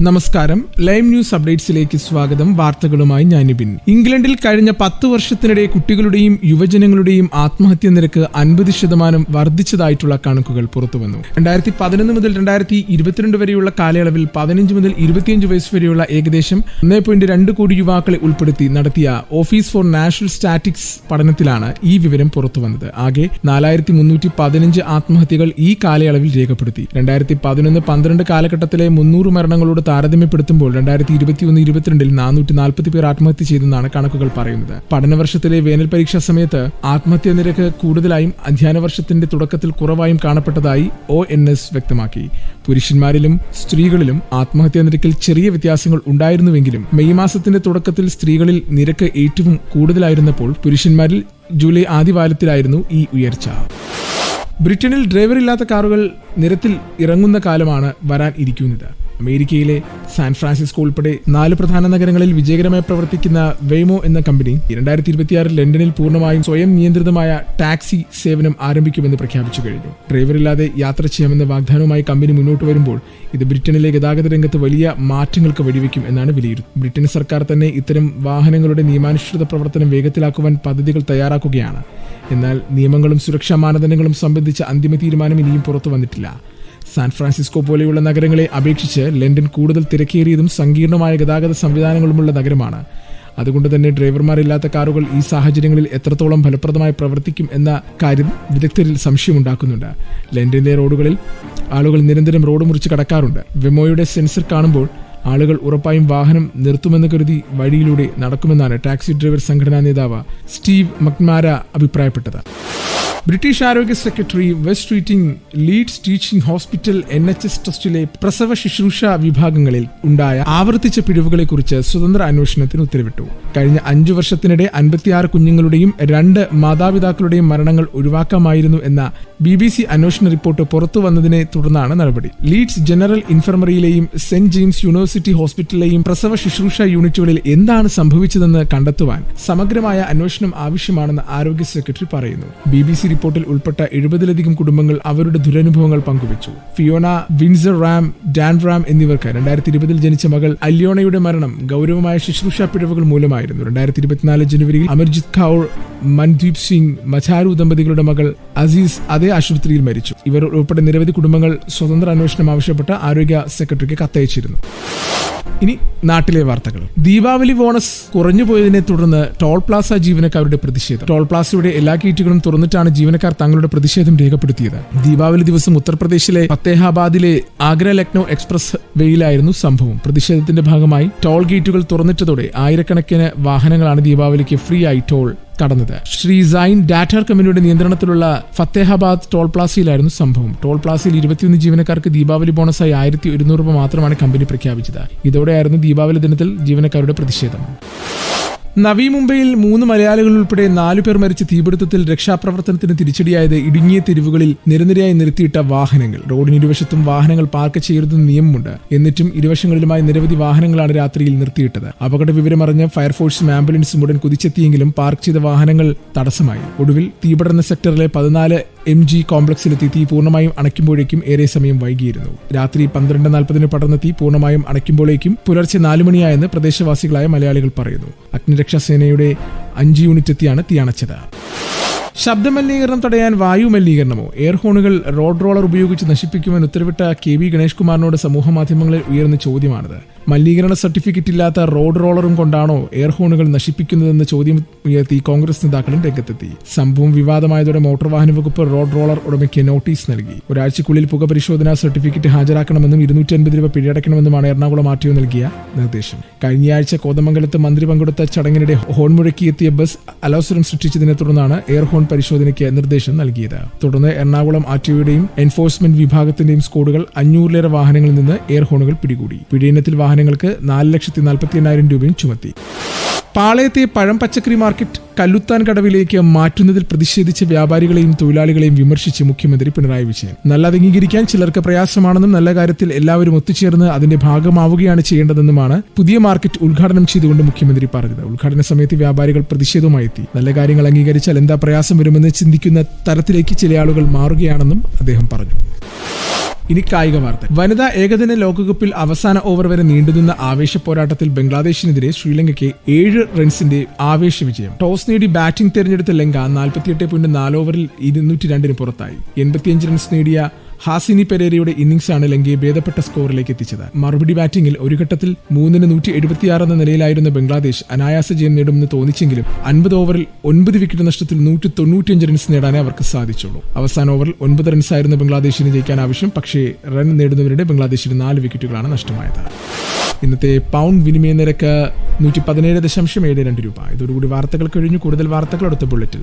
നമസ്കാരം. Live news അപ്ഡേറ്റ്സിലേക്ക് സ്വാഗതം. വാർത്തകളുമായി ഞാൻ നിബിൻ ഇംഗ്ലണ്ടിൽ കഴിഞ്ഞ പത്ത് വർഷത്തിനിടെ കുട്ടികളുടെയും യുവജനങ്ങളുടെയും ആത്മഹത്യ നിരക്ക് അൻപത് ശതമാനം വർദ്ധിച്ചതായിട്ടുള്ള കണക്കുകൾ പുറത്തുവന്നു. രണ്ടായിരത്തി പതിനൊന്ന് മുതൽ രണ്ടായിരത്തി ഇരുപത്തിരണ്ട് വരെയുള്ള കാലയളവിൽ പതിനഞ്ച് മുതൽ ഇരുപത്തിയഞ്ച് വയസ്സ് വരെയുള്ള ഏകദേശം ഒന്നേ പോയിന്റ് രണ്ട് കോടി യുവാക്കളെ ഉൾപ്പെടുത്തി നടത്തിയ ഓഫീസ് ഫോർ നാഷണൽ സ്റ്റാറ്റിക്സ് പഠനത്തിലാണ് ഈ വിവരം പുറത്തുവന്നത്. ആകെ നാലായിരത്തി മുന്നൂറ്റി പതിനഞ്ച് ആത്മഹത്യകൾ ഈ കാലയളവിൽ രേഖപ്പെടുത്തി. രണ്ടായിരത്തി പതിനൊന്ന് പന്ത്രണ്ട് കാലഘട്ടത്തിലെ മുന്നൂറ് മരണങ്ങളോട് താരതമ്യപ്പെടുത്തുമ്പോൾ രണ്ടായിരത്തി ഇരുപത്തിയൊന്ന് ഇരുപത്തിരണ്ടിൽ നാനൂറ്റി നാൽപ്പത്തി പേർ ആത്മഹത്യ ചെയ്തെന്നാണ് കണക്കുകൾ പറയുന്നത്. പഠന വർഷത്തിലെ വേനൽ പരീക്ഷാ സമയത്ത് ആത്മഹത്യാ നിരക്ക് കൂടുതലായും അധ്യയന വർഷത്തിന്റെ തുടക്കത്തിൽ കുറവായും കാണപ്പെട്ടതായി ഒ എൻ എസ് വ്യക്തമാക്കി. പുരുഷന്മാരിലും സ്ത്രീകളിലും ആത്മഹത്യാ നിരക്കിൽ ചെറിയ വ്യത്യാസങ്ങൾ ഉണ്ടായിരുന്നുവെങ്കിലും മെയ് മാസത്തിന്റെ തുടക്കത്തിൽ സ്ത്രീകളിൽ നിരക്ക് ഏറ്റവും കൂടുതലായിരുന്നപ്പോൾ പുരുഷന്മാരിൽ ജൂലൈ ആദ്യവാരത്തിലായിരുന്നു ഈ ഉയർച്ച. ബ്രിട്ടനിൽ ഡ്രൈവറില്ലാത്ത കാറുകൾ നിരത്തിൽ ഇറങ്ങുന്ന കാലമാണ് വരാൻ ഇരിക്കുന്നത്. അമേരിക്കയിലെ സാൻ ഫ്രാൻസിസ്കോ ഉൾപ്പെടെ നാല് പ്രധാന നഗരങ്ങളിൽ വിജയകരമായി പ്രവർത്തിക്കുന്ന വെയ്മോ എന്ന കമ്പനി രണ്ടായിരത്തി ഇരുപത്തിയാറിൽ ലണ്ടനിൽ പൂർണമായും സ്വയം നിയന്ത്രിതമായ ടാക്സി സേവനം ആരംഭിക്കുമെന്ന് പ്രഖ്യാപിച്ചു കഴിഞ്ഞു. ഡ്രൈവറില്ലാതെ യാത്ര ചെയ്യാമെന്ന വാഗ്ദാനവുമായി കമ്പനി മുന്നോട്ട് വരുമ്പോൾ ഇത് ബ്രിട്ടനിലെ ഗതാഗത രംഗത്ത് വലിയ മാറ്റങ്ങൾക്ക് വഴിവെക്കും എന്നാണ് വിലയിരുത്തുന്നത് ബ്രിട്ടൻ സർക്കാർ തന്നെ ഇത്തരം വാഹനങ്ങളുടെ നിയമാനുസൃത പ്രവർത്തനം വേഗത്തിലാക്കുവാൻ പദ്ധതികൾ തയ്യാറാക്കുകയാണ്. എന്നാൽ നിയമങ്ങളും സുരക്ഷാ മാനദണ്ഡങ്ങളും സംബന്ധിച്ച അന്തിമ തീരുമാനം ഇനിയും പുറത്തു വന്നിട്ടില്ല. സാൻ ഫ്രാൻസിസ്കോ പോലെയുള്ള നഗരങ്ങളെ അപേക്ഷിച്ച് ലണ്ടൻ കൂടുതൽ തിരക്കേറിയതും സങ്കീർണമായ ഗതാഗത സംവിധാനങ്ങളുമുള്ള നഗരമാണ്. അതുകൊണ്ട് തന്നെ ഡ്രൈവർമാരില്ലാത്ത കാറുകൾ ഈ സാഹചര്യങ്ങളിൽ എത്രത്തോളം ഫലപ്രദമായി പ്രവർത്തിക്കും എന്ന കാര്യം വിദഗ്ധരിൽ സംശയമുണ്ടാക്കുന്നുണ്ട്. ലണ്ടനിലെ റോഡുകളിൽ ആളുകൾ നിരന്തരം റോഡ് മുറിച്ച് കടക്കാറുണ്ട്. വെമോയുടെ സെൻസർ കാണുമ്പോൾ ആളുകൾ ഉറപ്പായും വാഹനം നിർത്തുമെന്ന് കരുതി വഴിയിലൂടെ നടക്കുമെന്നാണ് ടാക്സി ഡ്രൈവർ സംഘടനാ നേതാവ് സ്റ്റീവ് മക്മാര അഭിപ്രായപ്പെട്ടത്. ബ്രിട്ടീഷ് ആരോഗ്യ secretary west treating Leeds teaching hospital N H S ട്രസ്റ്റിലെ പ്രസവ ശുശ്രൂഷ വിഭാഗങ്ങളിൽ ഉണ്ടായ ആവർത്തിച്ച പിഴവുകളെക്കുറിച്ച് സ്വതന്ത്ര അന്വേഷണത്തിന് ഉത്തരവിട്ടു. കഴിഞ്ഞ അഞ്ചു വർഷത്തിനിടെ അൻപത്തിയാറ് കുഞ്ഞുങ്ങളുടെയും രണ്ട് മാതാപിതാക്കളുടെയും മരണങ്ങൾ ഒഴിവാക്കാമായിരുന്നു എന്ന ബി ബി സി അന്വേഷണ റിപ്പോർട്ട് പുറത്തു വന്നതിനെ തുടർന്നാണ് നടപടി. ലീഡ്സ് ജനറൽ ഇൻഫർമറിയിലെയും സെന്റ് ജെയിംസ് യൂണിവേഴ്സിറ്റി ഹോസ്പിറ്റലിലെയും പ്രസവ ശുശ്രൂഷ യൂണിറ്റുകളിൽ എന്താണ് സംഭവിച്ചതെന്ന് കണ്ടെത്തുവാൻ സമഗ്രമായ അന്വേഷണം ആവശ്യമാണെന്ന് ആരോഗ്യ സെക്രട്ടറി പറയുന്നു. ബി ബി സി റിപ്പോർട്ടിൽ ഉൾപ്പെട്ട എഴുപതിലധികം കുടുംബങ്ങൾ അവരുടെ ദുരനുഭവങ്ങൾ പങ്കുവച്ചു. Fiona Winser Ramm Dan Ramm എന്നിവർക്ക് രണ്ടായിരത്തി ഇരുപതിൽ ജനിച്ച മകൾ അല്യോണയുടെ മരണം ഗൗരവമായ ശുശ്രൂഷ പിഴവുകൾ മൂലമായിരുന്നു. രണ്ടായിരത്തി ഇരുപത്തിനാല് ജനുവരിയിൽ അമർജിത് കൗർ മൻദീപ് സിംഗ് മഛാരു ദമ്പതികളുടെ മകൾ അസീസ് അതേ ആശുപത്രിയിൽ മരിച്ചു. ഇവർ ഉൾപ്പെടെ നിരവധി കുടുംബങ്ങൾ സ്വതന്ത്ര അന്വേഷണം ആവശ്യപ്പെട്ട് ആരോഗ്യ സെക്രട്ടറിക്ക് കത്തയച്ചിരുന്നു. ഇനി നാട്ടിലെ വാർത്തകൾ. ദീപാവലി ബോണസ് കുറഞ്ഞു പോയതിനെ തുടർന്ന് ടോൾ പ്ലാസ ജീവനക്കാരുടെ പ്രതിഷേധം. ടോൾ പ്ലാസയുടെ എല്ലാ ഗേറ്റുകളും തുറന്നിട്ടാണ് ജീവനക്കാർ തങ്ങളുടെ പ്രതിഷേധം രേഖപ്പെടുത്തിയത്. ദീപാവലി ദിവസം ഉത്തർപ്രദേശിലെ ഫത്തേഹാബാദിലെ ആഗ്ര ലക്നൌ എക്സ്പ്രസ് വേയിലായിരുന്നു സംഭവം. പ്രതിഷേധത്തിന്റെ ഭാഗമായി ടോൾ ഗേറ്റുകൾ തുറന്നിട്ടതോടെ ആയിരക്കണക്കിന് വാഹനങ്ങളാണ് ദീപാവലിക്ക് ഫ്രീ ആയി ടോൾ കടന്നത്. ശ്രീ സൈൻ ഡാറ്റർ കമ്പനിയുടെ നിയന്ത്രണത്തിലുള്ള ഫത്തേഹാബാദ് ടോൾ പ്ലാസയിലായിരുന്നു സംഭവം. ടോൾ പ്ലാസയിൽ ഇരുപത്തിയൊന്ന് ജീവനക്കാർക്ക് ദീപാവലി ബോണസായി ആയിരത്തി ഒരുന്നൂറ് രൂപ മാത്രമാണ് കമ്പനി പ്രഖ്യാപിച്ചത്. ഇതോടെയായിരുന്നു ദീപാവലി ദിനത്തിൽ ജീവനക്കാരുടെ പ്രതിഷേധം. നവി മുംബൈയിൽ മൂന്ന് മലയാളികൾ ഉൾപ്പെടെ നാലു പേർ മരിച്ച തീപിടുത്തത്തിൽ രക്ഷാപ്രവർത്തനത്തിന് തിരിച്ചടിയായത് ഇടുങ്ങിയ തെരുവുകളിൽ നിരനിരയായി നിർത്തിയിട്ട വാഹനങ്ങൾ. റോഡിന് ഇരുവശത്തും വാഹനങ്ങൾ പാർക്ക് ചെയ്യരുതെന്ന് നിയമമുണ്ട്. എന്നിട്ടും ഇരുവശങ്ങളിലുമായി നിരവധി വാഹനങ്ങളാണ് രാത്രിയിൽ നിർത്തിയിട്ടത്. അപകട വിവരമറിഞ്ഞ് ഫയർഫോഴ്സും ആംബുലൻസും ഉടൻ കുതിച്ചെത്തിയെങ്കിലും പാർക്ക് ചെയ്ത വാഹനങ്ങൾ തടസ്സമായി. ഒടുവിൽ തീപടർന്ന സെക്ടറിലെ പതിനാല് എം ജി കോംപ്ലക്സിലെത്തി തീ പൂർണമായും അണയ്ക്കുമ്പോഴേക്കും ഏറെ സമയം വൈകിയിരുന്നു. രാത്രി പന്ത്രണ്ട് നാൽപ്പതിന് പടർന്ന തീ പൂർണമായും അണയ്ക്കുമ്പോഴേക്കും പുലർച്ചെ നാലുമണിയായെന്ന് പ്രദേശവാസികളായ മലയാളികൾ പറയുന്നു. അഗ്നിരക്ഷാസേനയുടെ അഞ്ച് യൂണിറ്റ് എത്തിയാണ് തീ അണച്ചത്. ശബ്ദമലിനീകരണം തടയാൻ വായു മലിനീകരണമോ? എയർ ഹോണുകൾ റോഡ് റോളർ ഉപയോഗിച്ച് നശിപ്പിക്കുമെന്ന് ഉത്തരവിട്ട കെ വി ഗണേഷ് കുമാറിനോട് സമൂഹ മാധ്യമങ്ങളിൽ ഉയർന്ന ചോദ്യമാണിത്. മലിനീകരണ സർട്ടിഫിക്കറ്റ് ഇല്ലാത്ത റോഡ് റോളറും കൊണ്ടാണോ എയർ ഹോണുകൾ നശിപ്പിക്കുന്നതെന്ന ചോദ്യം ഉയർത്തി കോൺഗ്രസ് നേതാക്കളും രംഗത്തെത്തി. സംഭവം വിവാദമായതോടെ മോട്ടോർ വാഹന വകുപ്പ് റോഡ് റോളർ ഉടമയ്ക്ക് നോട്ടീസ് നൽകി. ഒരാഴ്ചക്കുള്ളിൽ പുക പരിശോധനാ സർട്ടിഫിക്കറ്റ് ഹാജരാക്കണമെന്നും ഇരുന്നൂറ്റി അൻപത് രൂപ പിഴയടക്കണമെന്നുമാണ് എറണാകുളം ആർ ടി നൽകിയ നിർദ്ദേശം. കഴിഞ്ഞയാഴ്ച കോതമംഗലത്ത് മന്ത്രി പങ്കെടുത്ത ചടങ്ങിനിടെ ഹോൺ മുഴക്കിയെത്തിയ ബസ് അലോസരം സൃഷ്ടിച്ചതിനെ തുടർന്നാണ് എയർ ഹോൺ പരിശോധനയ്ക്ക് നിർദ്ദേശം നൽകിയത്. തുടർന്ന് എറണാകുളം ആർ ടി ഒയുടെയും എൻഫോഴ്സ്മെന്റ് വിഭാഗത്തിന്റെയും സ്കോഡുകൾ അഞ്ഞൂറിലേറെ വാഹനങ്ങളിൽ നിന്ന് എയർ ഹോണുകൾ പിടികൂടി. പിടിയിനത്തിൽ വാഹനങ്ങൾക്ക് നാല് ലക്ഷത്തി നാൽപ്പത്തി എണ്ണായിരം രൂപയും ചുമത്തി. പാളയത്തെ പഴം പച്ചക്കറി മാർക്കറ്റ് കല്ലുത്താൻ കടവിലേക്ക് മാറ്റുന്നതിൽ പ്രതിഷേധിച്ച വ്യാപാരികളെയും തൊഴിലാളികളെയും വിമർശിച്ച് മുഖ്യമന്ത്രി പിണറായി വിജയൻ. നല്ല അംഗീകരിക്കാൻ ചിലർക്ക് പ്രയാസമാണെന്നും നല്ല കാര്യത്തിൽ എല്ലാവരും ഒത്തുചേർന്ന് അതിന്റെ ഭാഗമാവുകയാണ് ചെയ്യേണ്ടതെന്നുമാണ് പുതിയ മാർക്കറ്റ് ഉദ്ഘാടനം ചെയ്തുകൊണ്ട് മുഖ്യമന്ത്രി പറഞ്ഞത്. ഉദ്ഘാടന സമയത്ത് വ്യാപാരികൾ പ്രതിഷേധവുമായി എത്തി. നല്ല കാര്യങ്ങൾ അംഗീകരിച്ചാൽ എന്താ പ്രയാസം വരുമെന്ന് ചിന്തിക്കുന്ന തരത്തിലേക്ക് ചില ആളുകൾ മാറുകയാണെന്നും അദ്ദേഹം പറഞ്ഞു. ഇനി കായിക വാർത്ത. വനിതാ ഏകദിന ലോകകപ്പിൽ അവസാന ഓവർ വരെ നീണ്ടുനിന്ന ആവേശ പോരാട്ടത്തിൽ ബംഗ്ലാദേശിനെതിരെ ശ്രീലങ്കയ്ക്ക് ഏഴ് റൺസിന്റെ ആവേശ വിജയം. ടോസ് നേടി ബാറ്റിംഗ് തെരഞ്ഞെടുത്ത ലങ്ക നാൽപ്പത്തിയെട്ട് പോയിന്റ് നാല് ഓവറിൽ ഇരുന്നൂറ്റി രണ്ടിന് പുറത്തായി. എൺപത്തിയഞ്ച് റൺസ് നേടിയ ഹാസിനി പെരേരയുടെ ഇന്നിംഗ്സാണ് ലങ്കയെ ഭേദപ്പെട്ട സ്കോറിലേക്ക് എത്തിച്ചത്. മറുപടി ബാറ്റിംഗിൽ ഒരു ഘട്ടത്തിൽ മൂന്നിന് നൂറ്റി എഴുപത്തിയാറ് എന്ന നിലയിലായിരുന്ന ബംഗ്ലാദേശ് അനായാസ ജയം നേടുമെന്ന് തോന്നിച്ചെങ്കിലും അൻപത് ഓവറിൽ ഒൻപത് വിക്കറ്റ് നഷ്ടത്തിൽ നൂറ്റി തൊണ്ണൂറ്റിയഞ്ച് റൺസ് നേടാനേ അവർക്ക് സാധിച്ചുള്ളൂ. അവസാന ഓവറിൽ ഒൻപത് റൺസായിരുന്നു ബംഗ്ലാദേശിന് ജയിക്കാൻ ആവശ്യം. പക്ഷേ റൺ നേടുന്നവരുടെ ബംഗ്ലാദേശിന് നാല് വിക്കറ്റുകളാണ് നഷ്ടമായത്. ഇന്നത്തെ പൗണ്ട് വിനിമയ നിരക്ക് നൂറ്റി പതിനേഴ് ദശാംശം ഏഴ് രണ്ട് രൂപ. ഇതോടുകൂടി വാർത്തകൾ കഴിഞ്ഞു. കൂടുതൽ വാർത്തകൾ അടുത്ത ബുള്ളറ്റിൽ.